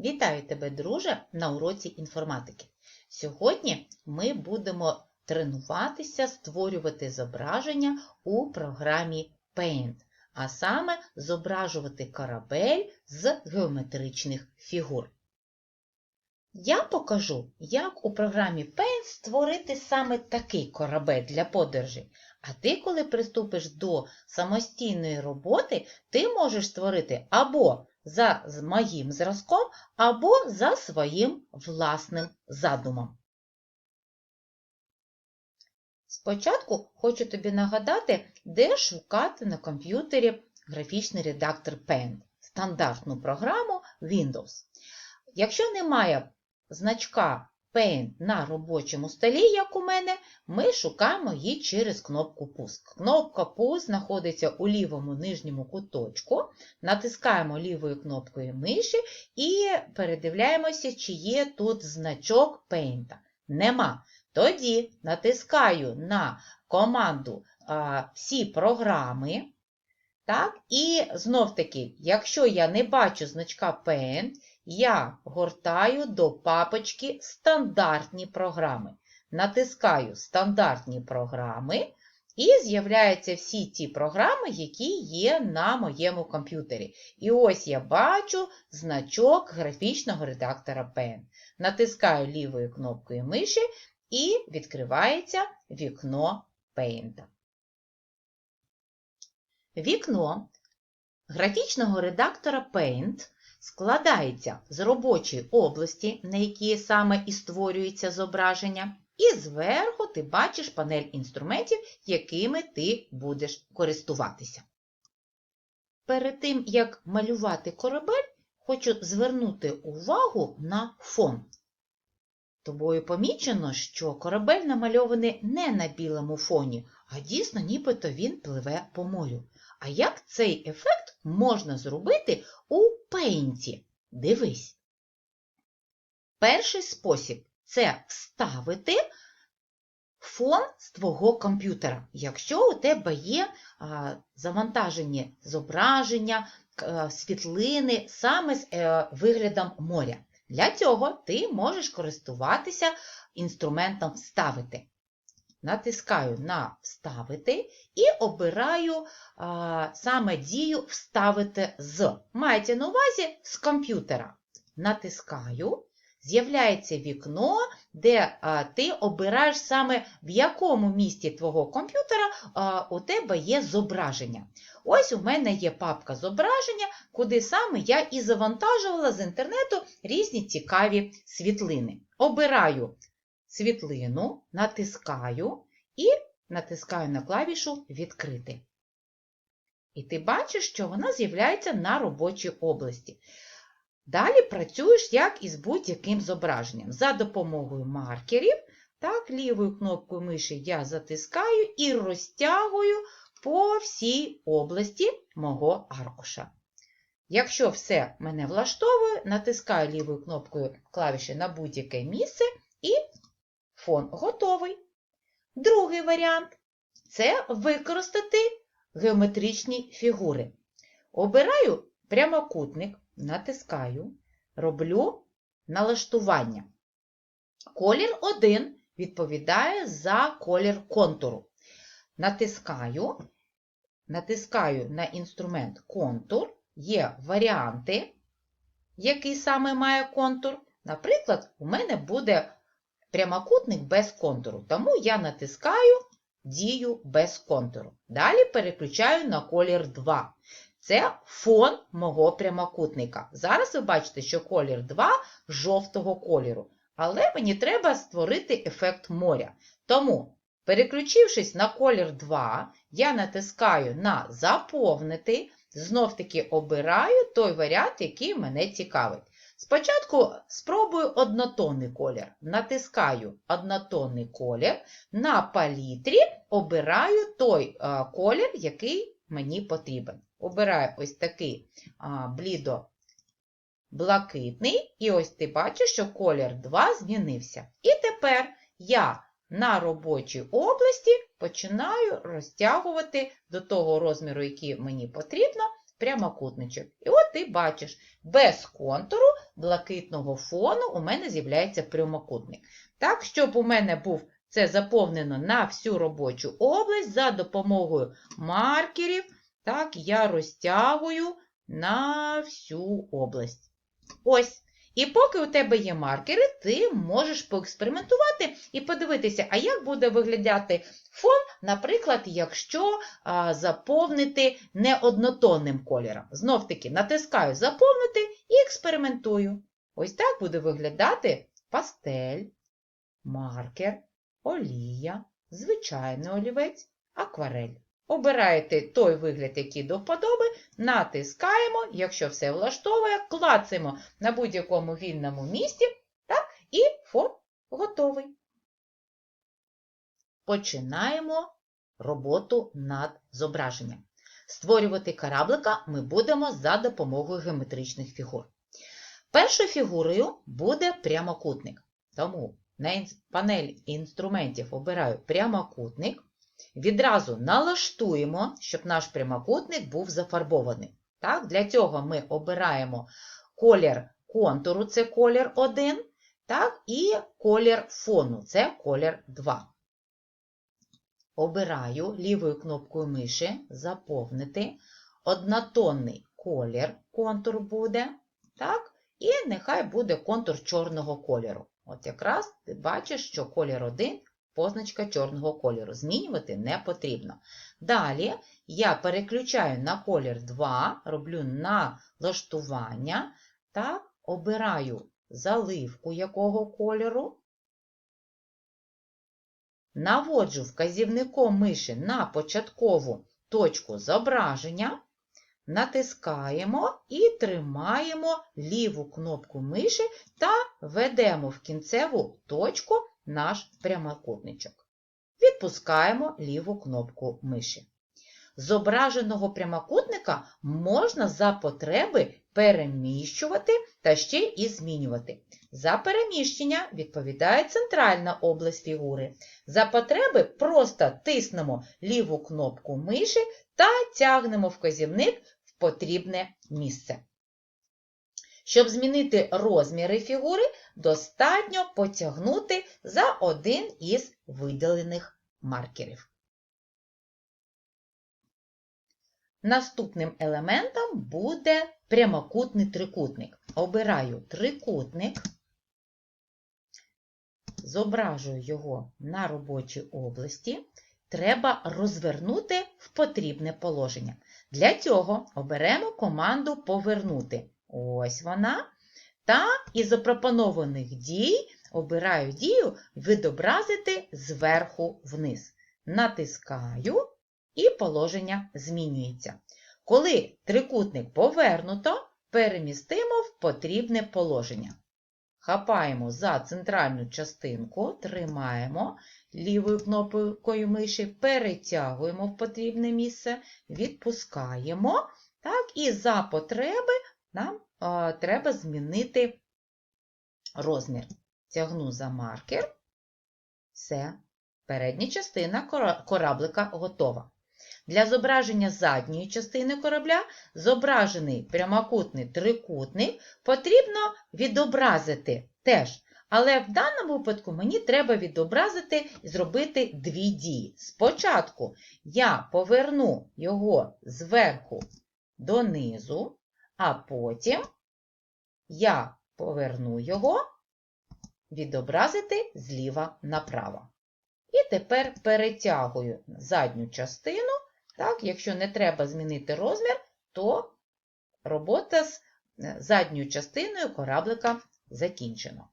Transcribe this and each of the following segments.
Вітаю тебе, друже, на уроці інформатики. Сьогодні ми будемо тренуватися створювати зображення у програмі Paint, а саме зображувати корабель з геометричних фігур. Я покажу, як у програмі Paint створити саме такий корабель для подорожі. А ти, коли приступиш до самостійної роботи, ти можеш створити або за моїм зразком, або за своїм власним задумом. Спочатку хочу тобі нагадати, де шукати на комп'ютері графічний редактор Paint, стандартну програму Windows. Якщо немає значка Paint на робочому столі, як у мене, ми шукаємо її через кнопку Пуск. Кнопка Пуск знаходиться у лівому нижньому куточку. Натискаємо лівою кнопкою миші і передивляємося, чи є тут значок Paint. Нема. Тоді натискаю на команду а, всі програми. Так, і знов таки, якщо я не бачу значка Paint, я гортаю до папочки Стандартні програми. Натискаю Стандартні програми, і з'являються всі ті програми, які є на моєму комп'ютері. І ось я бачу значок графічного редактора Paint. Натискаю лівою кнопкою миші і відкривається вікно Paint. Вікно графічного редактора Paint складається з робочої області, на якій саме і створюється зображення, і зверху ти бачиш панель інструментів, якими ти будеш користуватися. Перед тим, як малювати корабель, хочу звернути увагу на фон. Тобою помічено, що корабель намальований не на білому фоні, а дійсно нібито він пливе по морю. А як цей ефект можна зробити у пейнті? Дивись. Перший спосіб це вставити фон з твого комп'ютера. Якщо у тебе є завантажені зображення, світлини саме з е, виглядом моря. Для цього ти можеш користуватися інструментом Вставити. Натискаю на Вставити і обираю а, саме дію Вставити з. Мається на увазі з комп'ютера. Натискаю, з'являється вікно, де а, ти обираєш саме в якому місці твого комп'ютера у тебе є зображення. Ось у мене є папка зображення, куди саме я і завантажувала з інтернету різні цікаві світлини. Обираю світлину, натискаю і натискаю на клавішу Відкрити. І ти бачиш, що вона з'являється на робочій області. Далі працюєш як із будь-яким зображенням. За допомогою маркерів, так, лівою кнопкою миші я затискаю і розтягую по всій області мого аркуша. Якщо все мене влаштовує, натискаю лівою кнопкою клавіші на будь-яке місце і фон готовий. Другий варіант це використати геометричні фігури. Обираю прямокутник, натискаю, роблю налаштування. Колір 1 відповідає за колір контуру. Натискаю, натискаю на інструмент контур, є варіанти, який саме має контур. Наприклад, у мене буде прямокутник без контуру, тому я натискаю дію без контуру. Далі переключаю на колір 2. Це фон мого прямокутника. Зараз ви бачите, що колір 2 жовтого кольору. Але мені треба створити ефект моря. Тому, переключившись на колір 2, я натискаю на заповнити, знов-таки обираю той варіант, який мене цікавить. Спочатку спробую однотонний колір. Натискаю однотонний колір. На палітрі обираю той колір, який мені потрібен. Обираю ось такий а, блідо блакитний, і ось ти бачиш, що колір 2 змінився. І тепер я на робочій області починаю розтягувати до того розміру, який мені потрібно, прямокутничок. І от ти бачиш, без контуру блакитного фону у мене з'являється прямокутник. Так, щоб у мене був це заповнено на всю робочу область за допомогою маркерів, так, я розтягую на всю область. Ось. І поки у тебе є маркери, ти можеш поекспериментувати і подивитися, а як буде виглядати фон, наприклад, якщо а, заповнити не однотонним кольором. Знов таки натискаю заповнити і експериментую. Ось так буде виглядати пастель, маркер, олія, звичайний олівець, акварель. Обираєте той вигляд, який до вподоби, натискаємо, якщо все влаштовує, клацаємо на будь-якому вільному місці, так, і фон готовий. Починаємо роботу над зображенням. Створювати кораблика ми будемо за допомогою геометричних фігур. Першою фігурою буде прямокутник. Тому на панель інструментів обираю прямокутник. Відразу налаштуємо, щоб наш прямокутник був зафарбований. Так, для цього ми обираємо колір контуру, це колір 1, так, і колір фону, це колір 2. Обираю лівою кнопкою миші заповнити однотонний колір, контур буде, так, і нехай буде контур чорного кольору. От якраз ти бачиш, що колір 1 позначка чорного кольору. Змінювати не потрібно. Далі я переключаю на колір 2, роблю налаштування, так, обираю заливку якого кольору, наводжу вказівником миші на початкову точку зображення, натискаємо і тримаємо ліву кнопку миші та ведемо в кінцеву точку наш прямокутничок. Відпускаємо ліву кнопку миші. Зображеного прямокутника можна за потреби переміщувати та ще і змінювати. За переміщення відповідає центральна область фігури. За потреби просто тиснемо ліву кнопку миші та тягнемо вказівник в потрібне місце. Щоб змінити розміри фігури, достатньо потягнути за один із виділених маркерів. Наступним елементом буде прямокутний трикутник. Обираю трикутник, зображую його на робочій області. Треба розвернути в потрібне положення. Для цього оберемо команду Повернути. Ось вона. Та із запропонованих дій обираю дію відобразити зверху вниз. Натискаю і положення змінюється. Коли трикутник повернуто, перемістимо в потрібне положення. Хапаємо за центральну частинку, тримаємо лівою кнопкою миші, перетягуємо в потрібне місце, відпускаємо. Так, І за потреби нам треба змінити розмір. Тягну за маркер. Все. Передня частина кораблика готова. Для зображення задньої частини корабля зображений прямокутний трикутник потрібно відобразити теж. Але в даному випадку мені треба відобразити і зробити дві дії. Спочатку я поверну його зверху донизу, а потім я поверну його відобразити зліва направо. І тепер перетягую задню частину. Так, Якщо не треба змінити розмір, то робота з е, задньою частиною кораблика закінчена.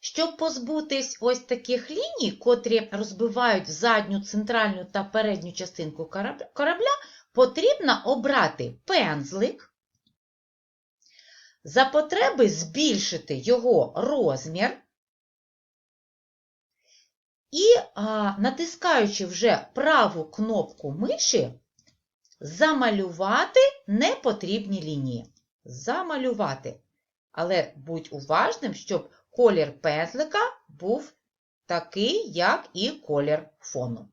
Щоб позбутись ось таких ліній, котрі розбивають задню, центральну та передню частинку корабля- корабля, потрібно обрати пензлик, за потреби збільшити його розмір і, натискаючи вже праву кнопку миші, замалювати непотрібні лінії. Замалювати. Але будь уважним, щоб колір пензлика був такий, як і колір фону.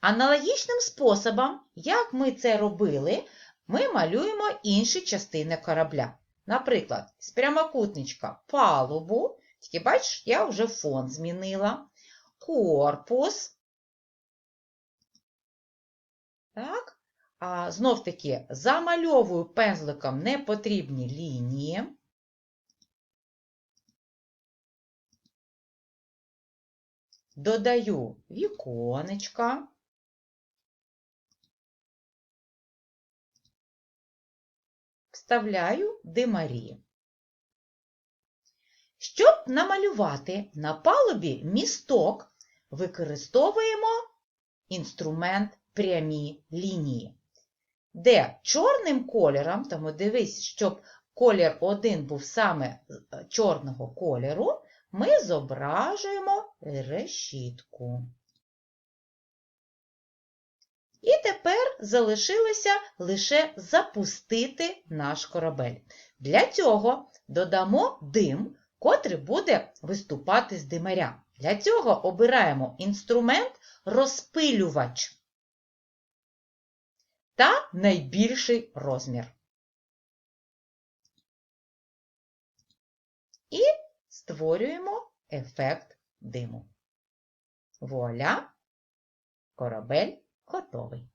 Аналогічним способом, як ми це робили, ми малюємо інші частини корабля. наприклад, з прямокутничка палубу, тільки бачиш, я вже фон змінила, корпус. Так? А, знов таки замальовую пензликом непотрібні лінії. Додаю віконечка. Вставляю димарі. Щоб намалювати на палубі місток, використовуємо інструмент прямі лінії. Де чорним кольором, тому дивись, щоб колір один був саме е, чорного кольору, ми зображуємо решітку. І тепер залишилося лише запустити наш корабель. Для цього додамо дим, котрий буде виступати з димаря. Для цього обираємо інструмент розпилювач та найбільший розмір. І створюємо ефект диму. Вуаля! Корабель готовий.